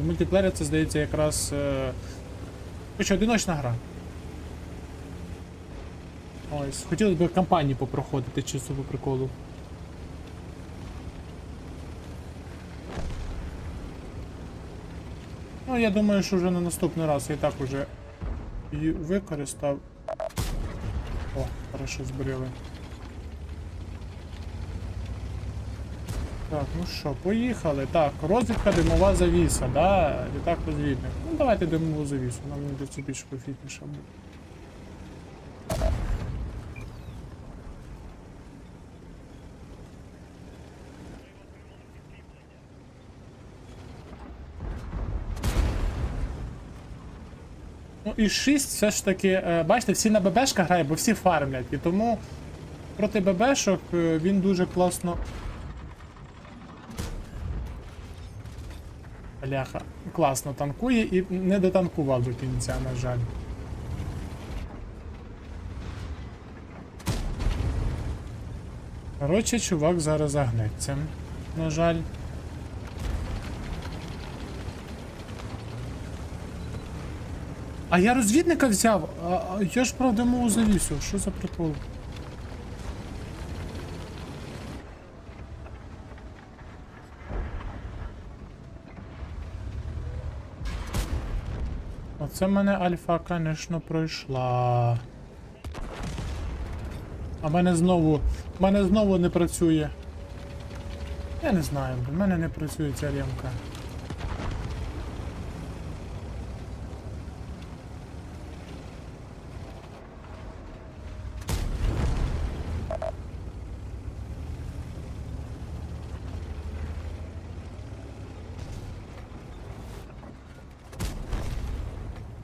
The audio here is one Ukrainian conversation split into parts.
е, мультиплеєр це здається якраз. Е... Хоча одиночна гра. Ось, хотілося б кампанії попроходити чисто по приколу. Ну, я думаю, що вже на наступний раз я і так уже її використав. О, хорошо збрили. Так, ну що, поїхали. Так, розвідка димова завіса, да? Літак розвідник. Ну давайте димову завісу, нам буде це більш профітніше буде. Ну і 6 все ж таки, е, бачите, всі на ББшках грають, бо всі фармлять. І тому проти ББшок е, він дуже класно. Бляха, класно танкує і не дотанкував до кінця, на жаль. Коротше, чувак зараз загнеться. На жаль. А я розвідника взяв, а, а я ж правда мову завісив. Що за прикол? Оце в мене альфа, звісно, пройшла. А мене знову. У мене знову не працює. Я не знаю, в мене не працює ця ремка.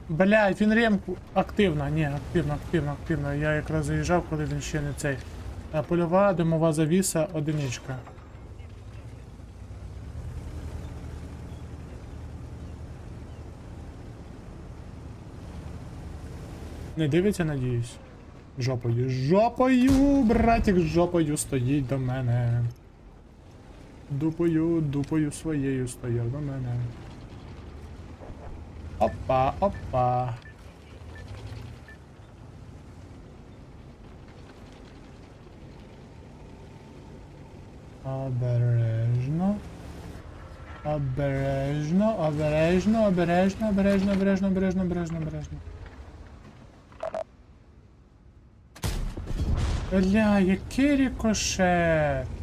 Блядь, він ремку активно, ні, активно, активно, активно. Я якраз заїжджав, коли він ще не цей. А польова димова завіса одиничка. Не дивиться, надіюсь. Жопою. Жопою, братик, жопою стоїть до мене. Дупою, дупою своєю стояв до мене. Опа, опа. Обережно. Обережно, обережно, обережно, обережно, обережно, обережно, обережно, обережно. Бля, який рикошет.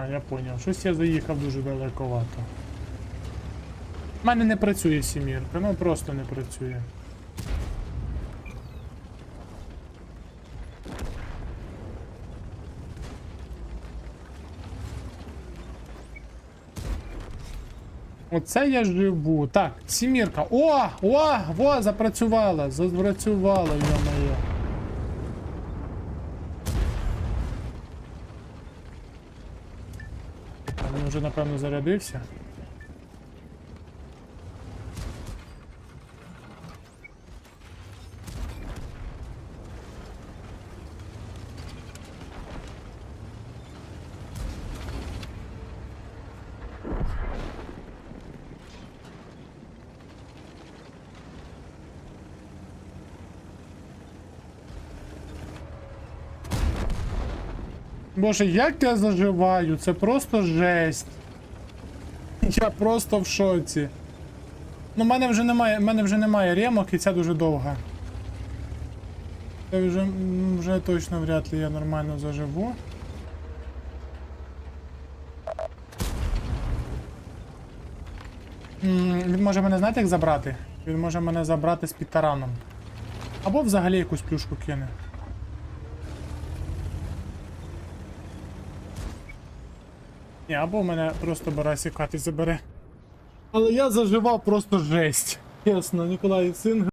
А, я поняв. Щось я заїхав дуже далековато. У мене не працює сімірка, ну просто не працює. Оце я живу. Так, сімірка. О! О! О! Запрацювала! Запрацювала, йо-моє. А Він вже напевно зарядився. Боже, як я заживаю, це просто жесть. Я просто в шоці. Ну, мене вже немає, мене вже немає ремок і ця дуже довга. Це вже, вже точно вряд ли я нормально заживу. Він може мене знаєте як забрати? Він може мене забрати з підтараном. Або взагалі якусь плюшку кине. Ні, або мене просто барасі кати забере. Але я заживав просто жесть. Чесно, Ніколай Синг